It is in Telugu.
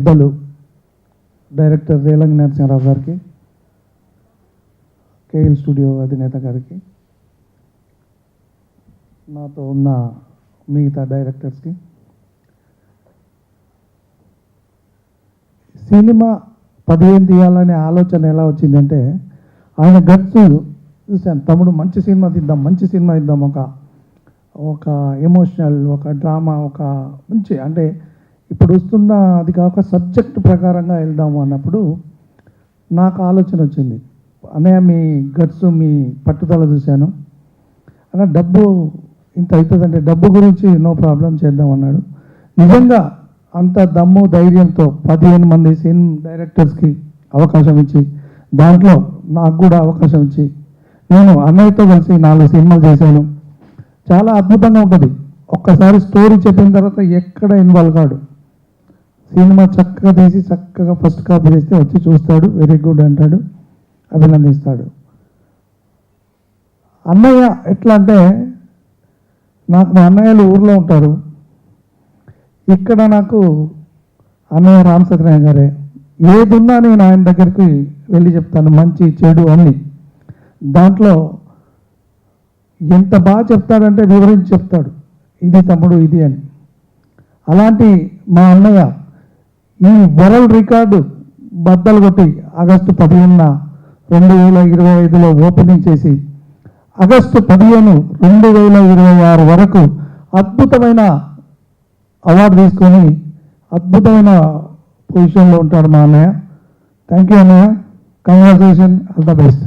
పెద్దలు డైరెక్టర్ రేలంగి నరసింహారావు గారికి కేఎల్ స్టూడియో అధినేత గారికి నాతో ఉన్న మిగతా డైరెక్టర్స్కి. సినిమా పదిహేను తీయాలనే ఆలోచన ఎలా వచ్చిందంటే ఆయన గట్స్ చూశాను తమ్ముడు మంచి సినిమా తీద్దాం మంచి సినిమా ఇద్దాం ఒక ఒక ఎమోషనల్ ఒక డ్రామా ఒక మంచి అంటే ఇప్పుడు వస్తున్న అది కాక సబ్జెక్ట్ ప్రకారంగా వెళ్దాము అన్నప్పుడు నాకు ఆలోచన వచ్చింది. అన్నయ్య మీ గట్స్ మీ పట్టుదల చూశాను. అన్న డబ్బు ఇంత అవుతుందంటే డబ్బు గురించి నో ప్రాబ్లం చేద్దాం అన్నాడు. నిజంగా అంత దమ్ము ధైర్యంతో పదిహేను మంది సినిమా డైరెక్టర్స్కి అవకాశం ఇచ్చి దాంట్లో నాకు కూడా అవకాశం ఇచ్చి నేను అన్నయ్యతో కలిసి నాలుగు సినిమాలు చేశాను. చాలా అద్భుతంగా ఉంటుంది. ఒక్కసారి స్టోరీ చెప్పిన తర్వాత ఎక్కడ ఇన్వాల్వ్ కాడు. సినిమా చక్కగా తీసి చక్కగా ఫస్ట్ కాపీ చేస్తే వచ్చి చూస్తాడు వెరీ గుడ్ అంటాడు అభినందిస్తాడు. అన్నయ్య ఎట్లా అంటే నాకు మా అన్నయ్యలు ఊర్లో ఉంటారు. ఇక్కడ నాకు అన్నయ్య రామ్ సత్యనారాయణ గారే. ఏదున్నా నేను ఆయన దగ్గరికి వెళ్ళి చెప్తాను మంచి చెడు అన్ని. దాంట్లో ఎంత బాగా చెప్తాడంటే వివరించి చెప్తాడు ఇది తమ్ముడు ఇది అని. అలాంటి మా అన్నయ్య ఈ వరల్డ్ రికార్డు బద్దలు కొట్టి ఆగస్టు పదిహేనున రెండు వేల ఇరవై ఐదులో ఓపెనింగ్ చేసి ఆగస్టు పదిహేను రెండు వేల ఇరవై ఆరు వరకు అద్భుతమైన అవార్డు తీసుకొని అద్భుతమైన పొజిషన్లో ఉంటాడు మా అన్నయ్య. థ్యాంక్ యూ అన్నయ్య. Congratulation all the best